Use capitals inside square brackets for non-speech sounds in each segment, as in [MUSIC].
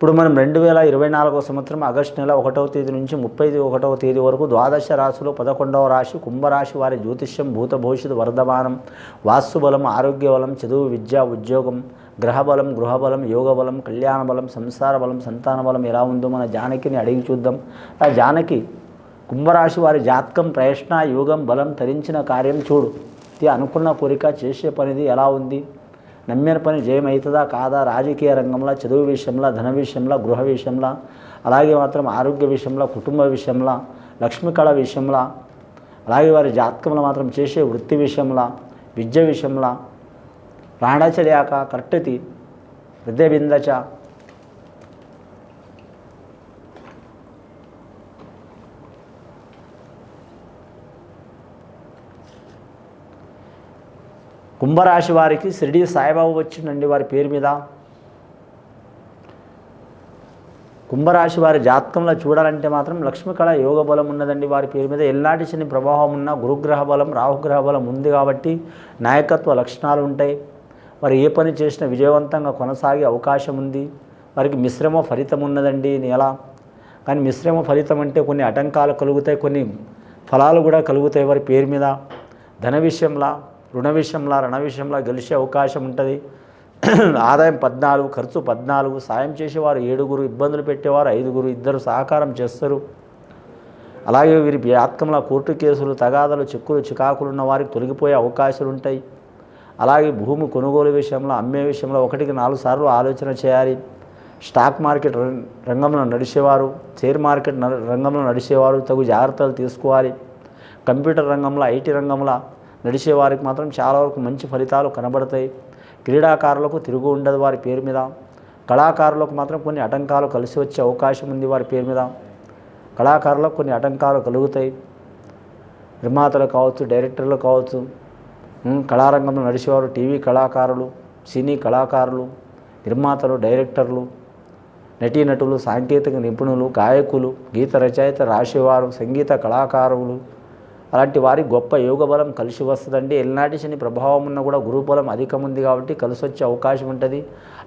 ఇప్పుడు మనం రెండు వేల ఇరవై నాలుగో సంవత్సరం ఆగస్టు నెల ఒకటవ తేదీ నుంచి ముప్పై ఒకటవ తేదీ వరకు ద్వాదశ రాశిలో పదకొండవ రాశి కుంభరాశి వారి జ్యోతిష్యం భూత భవిష్యత్తు వర్ధమానం వాస్తు బలం ఆరోగ్య బలం చదువు విద్య ఉద్యోగం గ్రహబలం గృహబలం యోగ బలం కళ్యాణ బలం సంసార బలం సంతాన బలం ఎలా ఉందో మన జానకిని అడిగి చూద్దాం. ఆ జానకి కుంభరాశి వారి జాతకం ప్రయత్న యోగం బలం తరించిన కార్యం చూడు. అనుకున్న కోరిక చేసే పనిది ఎలా ఉంది? నమ్మిన పని జయమవుతుందా కాదా? రాజకీయ రంగంలో చదువు విషయంలో ధన విషయంలో గృహ విషయంలో అలాగే మాత్రం ఆరోగ్య విషయంలో కుటుంబ విషయంలో లక్ష్మీ కళ విషయంలో అలాగే వారి జాతకంలో మాత్రం చేసే వృత్తి విషయంలో విద్య విషయంలో ప్రాణచర్యాక కర్టతి హృదయబిందచ కుంభరాశి వారికి షిరిడి సాయిబాబు వచ్చిందండి వారి పేరు మీద. కుంభరాశి వారి జాతకంలో చూడాలంటే మాత్రం లక్ష్మీకళ యోగ బలం ఉన్నదండి వారి పేరు మీద. ఎల్లాంటి శని ప్రభావం ఉన్న గురుగ్రహ బలం రాహుగ్రహ బలం ఉంది కాబట్టి నాయకత్వ లక్షణాలు ఉంటాయి. వారు ఏ పని చేసినా విజయవంతంగా కొనసాగే అవకాశం ఉంది. వారికి మిశ్రమ ఫలితం ఉన్నదండి నేల నెల. కానీ మిశ్రమ ఫలితం అంటే కొన్ని ఆటంకాలు కలుగుతాయి కొన్ని ఫలాలు కూడా కలుగుతాయి వారి పేరు మీద. ధన విషయంలో రుణ విషయంలో రణ విషయంలో గెలిచే అవకాశం ఉంటుంది. [CLEARS THROAT] ఆదాయం పద్నాలుగు ఖర్చు పద్నాలుగు సాయం చేసేవారు ఏడుగురు ఇబ్బందులు పెట్టేవారు ఐదుగురు ఇద్దరు సహకారం చేస్తారు. అలాగే వీరి వ్యాత్కంలో కోర్టు కేసులు తగాదాలు చెక్కులు చికాకులు ఉన్న వారికి తొలగిపోయే అవకాశాలు ఉంటాయి. అలాగే భూమి కొనుగోలు విషయంలో అమ్మే విషయంలో ఒకటికి నాలుగు సార్లు ఆలోచన చేయాలి. స్టాక్ మార్కెట్ రం- రంగంలో నడిచేవారు షేర్ మార్కెట్ న- రంగంలో నడిచేవారు తగు జాగ్రత్తలు తీసుకోవాలి. కంప్యూటర్ రంగంలో ఐటీ రంగంలో నడిచే వారికి మాత్రం చాలా వరకు మంచి ఫలితాలు కనబడతాయి. క్రీడాకారులకు తిరుగు ఉండదు వారి పేరు మీద. కళాకారులకు మాత్రం కొన్ని ఆటంకాలు కలిసి వచ్చే అవకాశం ఉంది వారి పేరు మీద. కళాకారులకు కొన్ని ఆటంకాలు కలుగుతాయి. నిర్మాతలు కావచ్చు డైరెక్టర్లు కావచ్చు కళారంగంలో నడిచేవారు టీవీ కళాకారులు సినీ కళాకారులు నిర్మాతలు డైరెక్టర్లు నటీనటులు సాంకేతిక నిపుణులు గాయకులు గీత రచయిత రాసేవారు సంగీత కళాకారులు అలాంటి వారి గొప్ప యోగ బలం కలిసి వస్తుందండి. ఎల్నాటి శని ప్రభావం ఉన్న కూడా గురుబలం అధికం ఉంది కాబట్టి కలిసి వచ్చే అవకాశం ఉంటుంది.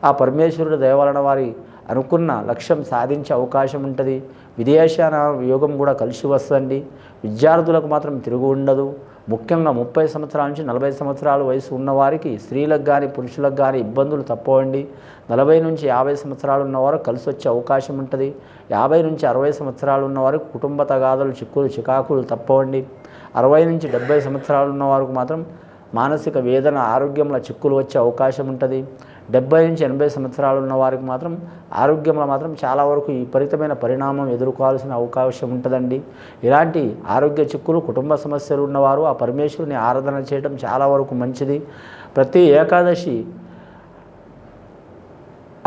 ఆ పరమేశ్వరుడు దయ వారి అనుకున్న లక్ష్యం సాధించే అవకాశం ఉంటుంది. విదేశాన యోగం కూడా కలిసి వస్తుందండి. విద్యార్థులకు మాత్రం తిరుగు ఉండదు. ముఖ్యంగా ముప్పై సంవత్సరాల నుంచి నలభై సంవత్సరాల వయసు ఉన్నవారికి స్త్రీలకు కానీ పురుషులకు కానీ ఇబ్బందులు తప్పవండి. నలభై నుంచి యాభై సంవత్సరాలు ఉన్నవారు కలిసి వచ్చే అవకాశం ఉంటుంది. యాభై నుంచి అరవై సంవత్సరాలు ఉన్నవారికి కుటుంబ తగాదాలు చిక్కులు చికాకులు తప్పవండి. అరవై నుంచి డెబ్బై సంవత్సరాలు ఉన్న వారికి మాత్రం మానసిక వేదన ఆరోగ్యంలో చిక్కులు వచ్చే అవకాశం ఉంటుంది. డెబ్బై నుంచి ఎనభై సంవత్సరాలు ఉన్న వారికి మాత్రం ఆరోగ్యంలో మాత్రం చాలా వరకు విపరీతమైన పరిణామం ఎదుర్కోవాల్సిన అవకాశం ఉంటుందండి. ఇలాంటి ఆరోగ్య చిక్కులు కుటుంబ సమస్యలు ఉన్నవారు ఆ పరమేశ్వరుని ఆరాధన చేయడం చాలా వరకు మంచిది. ప్రతి ఏకాదశి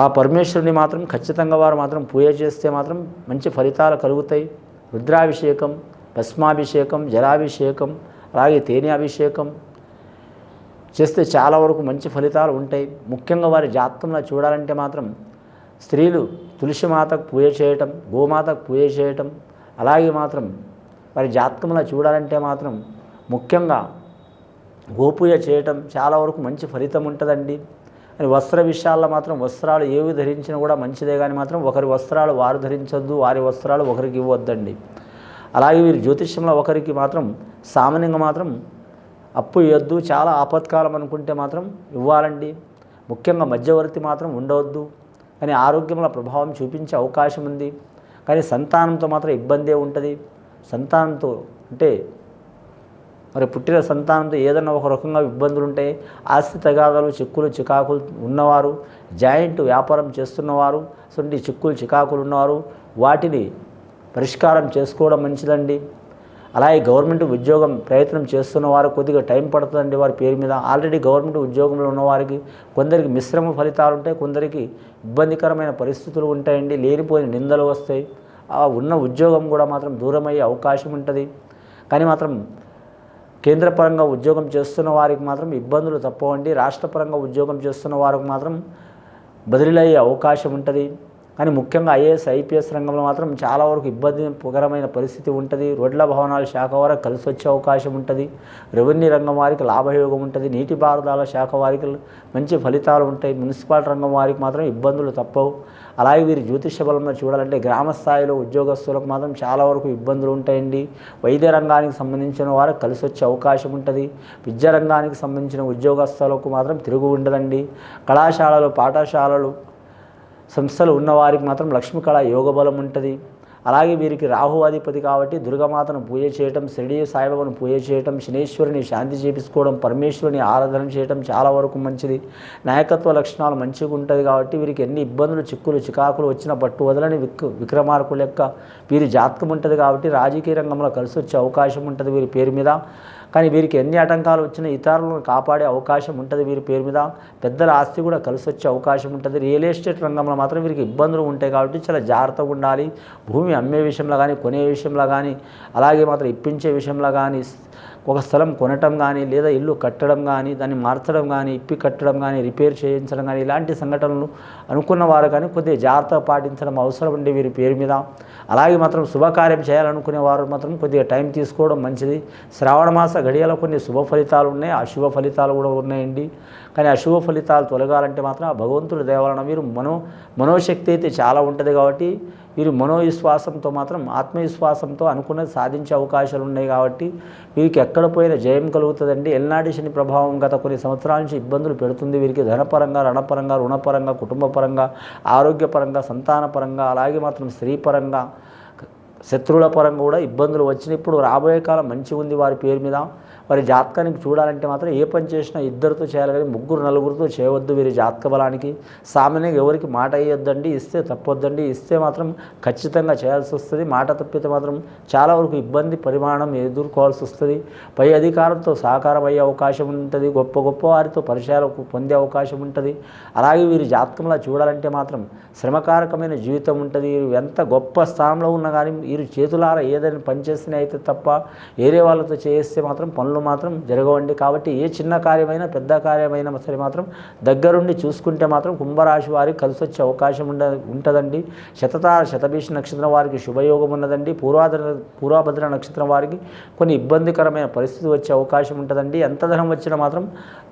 ఆ పరమేశ్వరుని మాత్రం ఖచ్చితంగా వారు మాత్రం పూజ చేస్తే మాత్రం మంచి ఫలితాలు కలుగుతాయి. రుద్రాభిషేకం భస్మాభిషేకం జలాభిషేకం అలాగే తేనె అభిషేకం చేస్తే చాలా వరకు మంచి ఫలితాలు ఉంటాయి. ముఖ్యంగా వారి జాతకంలో చూడాలంటే మాత్రం స్త్రీలు తులసిమాతకు పూజ చేయటం గోమాతకు పూజ చేయటం అలాగే మాత్రం వారి జాతకంలో చూడాలంటే మాత్రం ముఖ్యంగా గోపూజ చేయటం చాలా వరకు మంచి ఫలితం ఉంటుందండి. అని వస్త్ర విషయాల్లో మాత్రం వస్త్రాలు ఏవి ధరించినా కూడా మంచిదే కానీ మాత్రం ఒకరి వస్త్రాలు వారు ధరించొద్దు వారి వస్త్రాలు ఒకరికి ఇవ్వద్దండి. అలాగే వీరి జ్యోతిష్యంలో ఒకరికి మాత్రం సామాన్యంగా మాత్రం అప్పు ఇవ్వద్దు చాలా ఆపత్కాలం అనుకుంటే మాత్రం ఇవ్వాలండి. ముఖ్యంగా మధ్యవర్తి మాత్రం ఉండవద్దు కానీ ఆరోగ్యంలో ప్రభావం చూపించే అవకాశం ఉంది. కానీ సంతానంతో మాత్రం ఇబ్బందే ఉంటుంది. సంతానంతో అంటే మరి పుట్టిన సంతానంతో ఏదైనా ఒక రకంగా ఇబ్బందులు ఉంటాయి ఆస్తి తగాదాలు చిక్కులు చికాకులు ఉన్నవారు జాయింట్ వ్యాపారం చేస్తున్నవారు అటువంటి చిక్కులు చికాకులు ఉన్నవారు వాటిని పరిష్కారం చేసుకోవడం మంచిదండి. అలాగే గవర్నమెంట్ ఉద్యోగం ప్రయత్నం చేస్తున్న వారు కొద్దిగా టైం పడుతుందండి వారి పేరు మీద. ఆల్రెడీ గవర్నమెంట్ ఉద్యోగంలో ఉన్నవారికి కొందరికి మిశ్రమ ఫలితాలు ఉంటాయి కొందరికి ఇబ్బందికరమైన పరిస్థితులు ఉంటాయండి లేనిపోయిన నిందలు వస్తాయి. ఆ ఉన్న ఉద్యోగం కూడా మాత్రం దూరమయ్యే అవకాశం ఉంటుంది. కానీ మాత్రం కేంద్రపరంగా ఉద్యోగం చేస్తున్న వారికి మాత్రం ఇబ్బందులు తప్పవండి. రాష్ట్రపరంగా ఉద్యోగం చేస్తున్న వారికి మాత్రం బదిలీలయ్యే అవకాశం ఉంటుంది. కానీ ముఖ్యంగా ఐఏఎస్ ఐపీఎస్ రంగంలో మాత్రం చాలా వరకు ఇబ్బందికరమైన పరిస్థితి ఉంటుంది. రోడ్ల భవనాల శాఖ వరకు కలిసి వచ్చే అవకాశం ఉంటుంది. రెవెన్యూ రంగం వారికి లాభయోగం ఉంటుంది. నీటిపారుదల శాఖ వారికి మంచి ఫలితాలు ఉంటాయి. మున్సిపాలిటీ రంగం వారికి మాత్రం ఇబ్బందులు తప్పవు. అలాగే వీరి జ్యోతిష బలంలో చూడాలంటే గ్రామ స్థాయిలో ఉద్యోగస్తులకు మాత్రం చాలా వరకు ఇబ్బందులు ఉంటాయండి. వైద్య రంగానికి సంబంధించిన వారికి కలిసి వచ్చే అవకాశం ఉంటుంది. విద్యా రంగానికి సంబంధించిన ఉద్యోగస్తులకు మాత్రం తిరుగు ఉండదండి కళాశాలలు పాఠశాలలు సంస్థలు ఉన్నవారికి మాత్రం లక్ష్మీ కళ యోగ బలం ఉంటుంది. అలాగే వీరికి రాహువాధిపతి కాబట్టి దుర్గమాతను పూజ చేయటం షిరిడి సాయిబాబాను పూజ చేయటం శనేశ్వరిని శాంతి చేపించుకోవడం పరమేశ్వరిని ఆరాధన చేయటం చాలా వరకు మంచిది. నాయకత్వ లక్షణాలు మంచిగా ఉంటుంది కాబట్టి వీరికి ఎన్ని ఇబ్బందులు చిక్కులు చికాకులు వచ్చిన పట్టు వదలని విక్ విక్రమార్కుల యొక్క వీరి జాతకం ఉంటుంది కాబట్టి రాజకీయ రంగంలో కలిసి వచ్చే అవకాశం ఉంటుంది వీరి పేరు మీద. కానీ వీరికి ఎన్ని ఆటంకాలు వచ్చినా ఇతరులను కాపాడే అవకాశం ఉంటుంది వీరి పేరు మీద. పెద్దల ఆస్తి కూడా కలిసి వచ్చే అవకాశం ఉంటుంది. రియల్ ఎస్టేట్ రంగంలో మాత్రం వీరికి ఇబ్బందులు ఉంటాయి కాబట్టి చాలా జాగ్రత్తగా ఉండాలి. భూమి అమ్మే విషయంలో కానీ కొనే విషయంలో కానీ అలాగే మాత్రం ఇప్పించే విషయంలో కానీ ఒక స్థలం కొనటం కానీ లేదా ఇల్లు కట్టడం కానీ దాన్ని మార్చడం కానీ ఇప్పి కట్టడం కానీ రిపేర్ చేయించడం కానీ ఇలాంటి సంఘటనలు అనుకున్న వారు కానీ కొద్దిగా జాగ్రత్త పాటించడం అవసరం ఉండే వీరి పేరు మీద. అలాగే మాత్రం శుభకార్యం చేయాలనుకునే వారు మాత్రం కొద్దిగా టైం తీసుకోవడం మంచిది. శ్రావణ మాస గడియలో కొన్ని శుభ ఫలితాలు ఉన్నాయి. అశుభ ఫలితాలు కూడా ఉన్నాయండి. కానీ అశుభ ఫలితాలు తొలగాలంటే మాత్రం ఆ భగవంతుడి దేవాలన వీరు మనో మనోశక్తి అయితే చాలా ఉంటుంది కాబట్టి వీరు మనోవిశ్వాసంతో మాత్రం ఆత్మవిశ్వాసంతో అనుకున్నది సాధించే అవకాశాలు ఉన్నాయి కాబట్టి వీరికి ఎక్కడ పోయినా జయం కలుగుతుందండి. ఎల్నాటి శని ప్రభావం గత కొన్ని సంవత్సరాల నుంచి ఇబ్బందులు పెడుతుంది. వీరికి ధనపరంగా రణపరంగా రుణపరంగా కుటుంబపరంగా ఆరోగ్యపరంగా సంతానపరంగా అలాగే మాత్రం స్త్రీపరంగా శత్రువుల పరంగా కూడా ఇబ్బందులు వచ్చినప్పుడు రాబోయే కాలం మంచిగా ఉంది వారి పేరు మీద. వారి జాతకానికి చూడాలంటే మాత్రం ఏ పని చేసినా ఇద్దరితో చేయాలి కానీ ముగ్గురు నలుగురితో చేయవద్దు వీరి జాతక బలానికి. సామాన్యంగా ఎవరికి మాట వేయొద్దండి ఇస్తే తప్పొద్దండి ఇస్తే మాత్రం ఖచ్చితంగా చేయాల్సి వస్తుంది. మాట తప్పితే మాత్రం చాలా వరకు ఇబ్బంది పరిమాణం ఎదుర్కోవాల్సి వస్తుంది. పై అధికారంతో సహకారం అయ్యే అవకాశం ఉంటుంది. గొప్ప గొప్ప వారితో పరిచయాలు పొందే అవకాశం ఉంటుంది. అలాగే వీరి జాతకంలో చూడాలంటే మాత్రం శ్రమకారకమైన జీవితం ఉంటుంది. ఎంత గొప్ప స్థానంలో ఉన్నా కానీ మీరు చేతులారా ఏదైనా పనిచేస్తేనే అయితే తప్ప వేరే వాళ్ళతో చేస్తే మాత్రం పనులు మాత్రం జరగవండి. కాబట్టి ఏ చిన్న కార్యమైనా పెద్ద కార్యమైనా సరే మాత్రం దగ్గరుండి చూసుకుంటే మాత్రం కుంభరాశి వారికి కలిసి వచ్చే అవకాశం ఉండ ఉంటుందండి. శతతార శతభీష నక్షత్రం వారికి శుభయోగం ఉన్నదండి. పూర్వాభద్ర పూర్వభద్ర నక్షత్రం వారికి కొన్ని ఇబ్బందికరమైన పరిస్థితి వచ్చే అవకాశం ఉంటుందండి. ఎంత ధనం వచ్చినా మాత్రం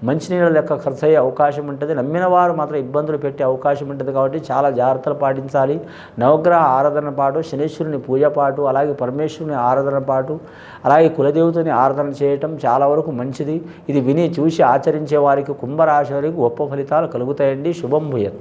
మంచినీళ్ళ లెక్క ఖర్చు అయ్యే అవకాశం ఉంటుంది. నమ్మిన వారు మాత్రం ఇబ్బందులు పెట్టే అవకాశం ఉంటుంది కాబట్టి చాలా జాగ్రత్తలు పాటించాలి. నవగ్రహ ఆరాధన పాటు శనేశ్వరుని పూజ పాటు అలాగే పరమేశ్వరుని ఆరాధన పాటు అలాగే కులదేవతని ఆరాధన చేయటం చాలా వరకు మంచిది. ఇది విని చూసి ఆచరించే వారికి కుంభరాశి వారికి గొప్ప ఫలితాలు కలుగుతాయండి. శుభం భూయత్.